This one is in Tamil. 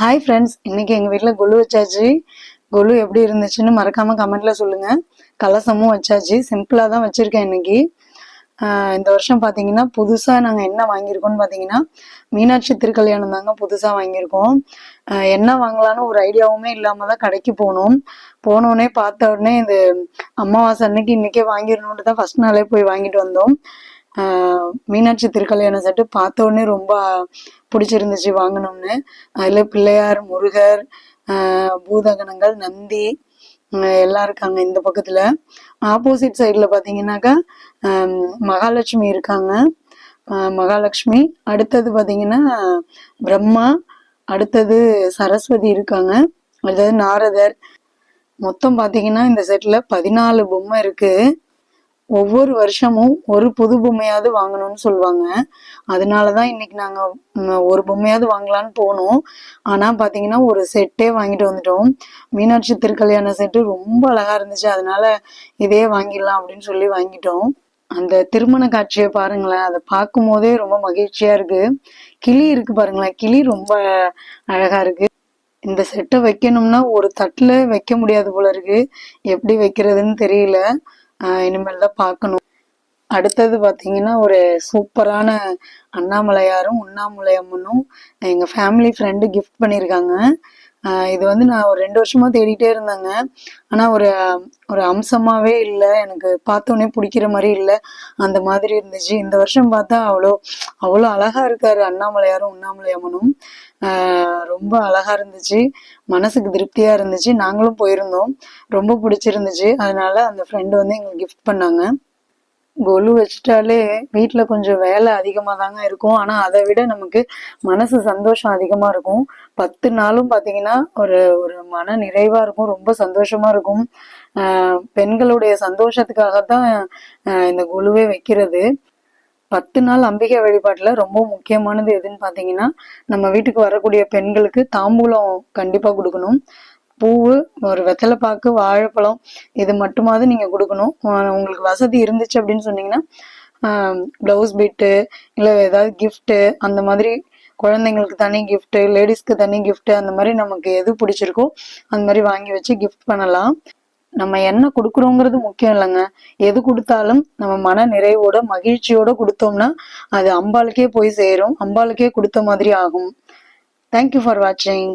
ஹாய் ஃப்ரெண்ட்ஸ் இன்னைக்கு எங்கள் வீட்டில் கொலு வச்சாச்சு. கொலு எப்படி இருந்துச்சுன்னு மறக்காமல் கமெண்டில் சொல்லுங்கள் கலசமும் வச்சாச்சு. சிம்பிளாக தான் வச்சுருக்கேன் இன்னைக்கு. இந்த வருஷம் பார்த்தீங்கன்னா புதுசாக நாங்கள் என்ன வாங்கியிருக்கோம்னு பார்த்தீங்கன்னா மீனாட்சி திருக்கல்யாணம் தாங்க புதுசாக வாங்கியிருக்கோம். என்ன வாங்கலாம்னு ஒரு ஐடியாவுமே இல்லாமல் தான் கடைக்கு போனோம். போனோடனே பார்த்த உடனே இந்த அமாவாசை அன்னைக்கு இன்னைக்கே வாங்கிடணுன்ட்டு தான் ஃபர்ஸ்ட் நாளே போய் வாங்கிட்டு வந்தோம். மீனாட்சி திருக்கல்யாணம் செட்டு பார்த்த உடனே ரொம்ப பிடிச்சிருந்துச்சு வாங்கணும்னு. அதில் பிள்ளையார் முருகர் பூதகணங்கள் நந்தி எல்லாம் இருக்காங்க இந்த பக்கத்தில். ஆப்போசிட் சைடில் பார்த்தீங்கன்னாக்கா மகாலட்சுமி இருக்காங்க. மகாலட்சுமி. அடுத்தது பார்த்தீங்கன்னா பிரம்மா. அடுத்தது சரஸ்வதி இருக்காங்க. அடுத்தது நாரதர். மொத்தம் பார்த்தீங்கன்னா இந்த செட்டில் பதினாலு பொம்மை இருக்குது ஒவ்வொரு வருஷமும் ஒரு புது பொம்மையாவது வாங்கணும்னு சொல்லுவாங்க. அதனால தான் இன்னைக்கு நாங்கள் ஒரு பொம்மையாவது வாங்கலாம்னு போனோம். ஆனால் பார்த்தீங்கன்னா ஒரு செட்டே வாங்கிட்டு வந்துட்டோம். மீனாட்சி திருக்கல்யாண செட்டு ரொம்ப அழகா இருந்துச்சு. அதனால இதே வாங்கிடலாம் அப்படின்னு சொல்லி வாங்கிட்டோம். அந்த திருமண காட்சியை பாருங்களேன். அதை பார்க்கும் போதே ரொம்ப மகிழ்ச்சியா இருக்கு. கிளி இருக்கு பாருங்களேன். கிளி ரொம்ப அழகா இருக்கு. இந்த செட்டை வைக்கணும்னா ஒரு தட்டுல வைக்க முடியாது போல இருக்கு. எப்படி வைக்கிறதுன்னு தெரியல. இனிமேல் தான் பார்க்கணும். அடுத்தது பார்த்தீங்கன்னா ஒரு சூப்பரான அண்ணாமலையாரும் உண்ணாமலையம்மனும் எங்கள் ஃபேமிலி ஃப்ரெண்டு கிஃப்ட் பண்ணியிருக்காங்க இது வந்து நான் ஒரு ரெண்டு வருஷமா தேடிட்டே இருந்தேங்க. ஆனால் ஒரு ஒரு அம்சமாவே இல்லை. எனக்கு பார்த்தோன்னே பிடிக்கிற மாதிரி இல்லை. அந்த மாதிரி இருந்துச்சு. இந்த வருஷம் பார்த்தா அவ்வளோ அவ்வளோ அழகா இருக்காரு அண்ணாமலையாரும் உண்ணாமலையம்மனும். ரொம்ப அழகா இருந்துச்சு. மனசுக்கு திருப்தியா இருந்துச்சு. நாங்களும் போயிருந்தோம். ரொம்ப பிடிச்சிருந்துச்சு. அதனால அந்த ஃப்ரெண்டு வந்து எங்களுக்கு கிஃப்ட் பண்ணாங்க. கொலு வச்சுட்டாலே வீட்டில் கொஞ்சம் வேலை அதிகமாக தாங்க இருக்கும். ஆனால் அதை விட நமக்கு மனசு சந்தோஷம் அதிகமாக இருக்கும். பத்து நாளும் பார்த்தீங்கன்னா ஒரு ஒரு மன நிறைவாக இருக்கும். ரொம்ப சந்தோஷமாக இருக்கும். ஆஹ் பெண்களுடைய சந்தோஷத்துக்காகத்தான் ஆஹ் இந்த கொலுவே வைக்கிறது. பத்து நாள் அம்பிகை வழிபாட்டில் ரொம்ப முக்கியமானது எதுன்னு பார்த்தீங்கன்னா நம்ம வீட்டுக்கு வரக்கூடிய பெண்களுக்கு தாம்பூலம் கண்டிப்பாக கொடுக்கணும். பூவு ஒரு வெத்தலைப்பாக்கு வாழைப்பழம் இது மட்டுமாவது நீங்கள் கொடுக்கணும். உங்களுக்கு வசதி இருந்துச்சு அப்படின்னு சொன்னீங்கன்னா ப்ளவுஸ் பிட்டு இல்லை ஏதாவது கிஃப்ட்டு அந்த மாதிரி குழந்தைங்களுக்கு தனி கிஃப்ட்டு லேடிஸ்க்கு தனி கிஃப்ட்டு அந்த மாதிரி நமக்கு எது பிடிச்சிருக்கோ அந்த மாதிரி வாங்கி வச்சு கிஃப்ட் பண்ணலாம். நம்ம என்ன கொடுக்குறோங்கிறது முக்கியம் இல்லைங்க. எது கொடுத்தாலும் நம்ம மன நிறைவோட மகிழ்ச்சியோட கொடுத்தோம்னா அது அம்பாளுக்கே போய் சேரும். அம்பாளுக்கே கொடுத்த மாதிரி ஆகும். தேங்க்யூ ஃபார் வாட்சிங்